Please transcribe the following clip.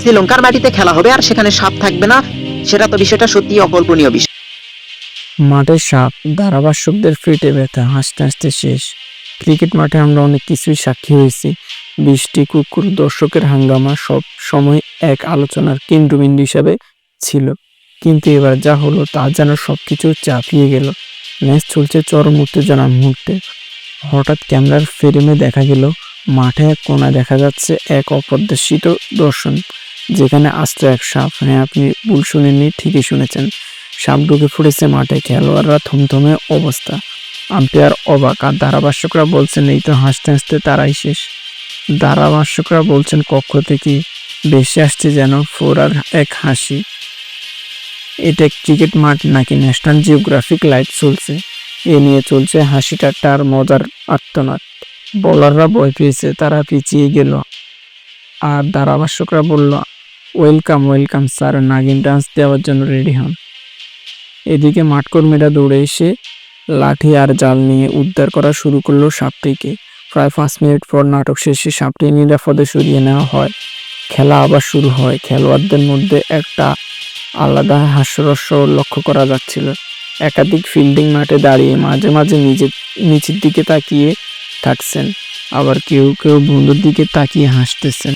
শ্রীলঙ্কার মাটিতে খেলা হবে আর সেখানে সাপ থাকবে না, সেটা তো বিষয়টা সত্যি অকল্পনীয় বিষয়। মাঠে সাপ, ধারাভাষ্যকদের পেটে ব্যথা, হাসতে হাসতে শেষ। ক্রিকেট মাঠে আমরা অনেক কিছুই সাক্ষী হয়েছি। বৃষ্টি, কুকুর, দর্শকের হাঙ্গামা সব সময় এক আলোচনার কেন্দ্রবিন্দু হিসাবে ছিল। কিন্তু এবার যা হলো তা যেন সবকিছু চাপিয়ে গেল। ম্যাচ চলছে চরম উত্তেজনার মুহূর্তে। হঠাৎ ক্যামেরার ফ্রেমে দেখা গেল মাঠে কোনায় দেখা যাচ্ছে এক অপ্রত্যাশিত দর্শন, যেখানে আস্ত এক সাপ। হ্যাঁ আপনি ভুল শুনেননি, ঠিকই শুনেছেন। সাপ ঢুকে পড়েছে মাঠে, খেলোয়াড়রা থমথমে অবস্থা। আম্পায়ার অবাক, আর ধারাভাষ্যকরা বলছেন, এই তো হাসতে হাসতে তারাই শেষ। ধারাভাষ্যকরা বলছেন, কক্ষ থেকে বেশি আসছে যেন ফোরার এক হাসি। এটা ক্রিকেট মাঠ নাকি ন্যাশনাল জিওগ্রাফিক লাইট চলছে? এ নিয়ে চলছে হাসি ঠাট্টা আর মজার আত্মনাদ বলাররা ভয় পেয়েছে, তারা পিছিয়ে গেল। আর ধারাভাষ্যকরা বলল, welcome welcome sir, Nagin dance দেওয়ার জন্য রেডি হন। এদিকে মাঠকর্মীরা দৌড়ে এসে লাঠি আর জাল নিয়ে উদ্ধার করা শুরু করল সাপটিকে। প্রায় পাঁচ মিনিট পর নাটক শেষে সাপটি নিরাপদে সরিয়ে নেওয়া হয়। খেলা আবার শুরু হয়। খেলোয়াড়দের মধ্যে একটা আলাদা হাস্যরস্য লক্ষ্য করা যাচ্ছিল। একাধিক ফিল্ডিং মাঠে দাঁড়িয়ে মাঝে মাঝে নিজের নিচের দিকে তাকিয়ে থাকছেন। আবার কেউ কেউ বন্ধুর দিকে তাকিয়ে হাসতেছেন।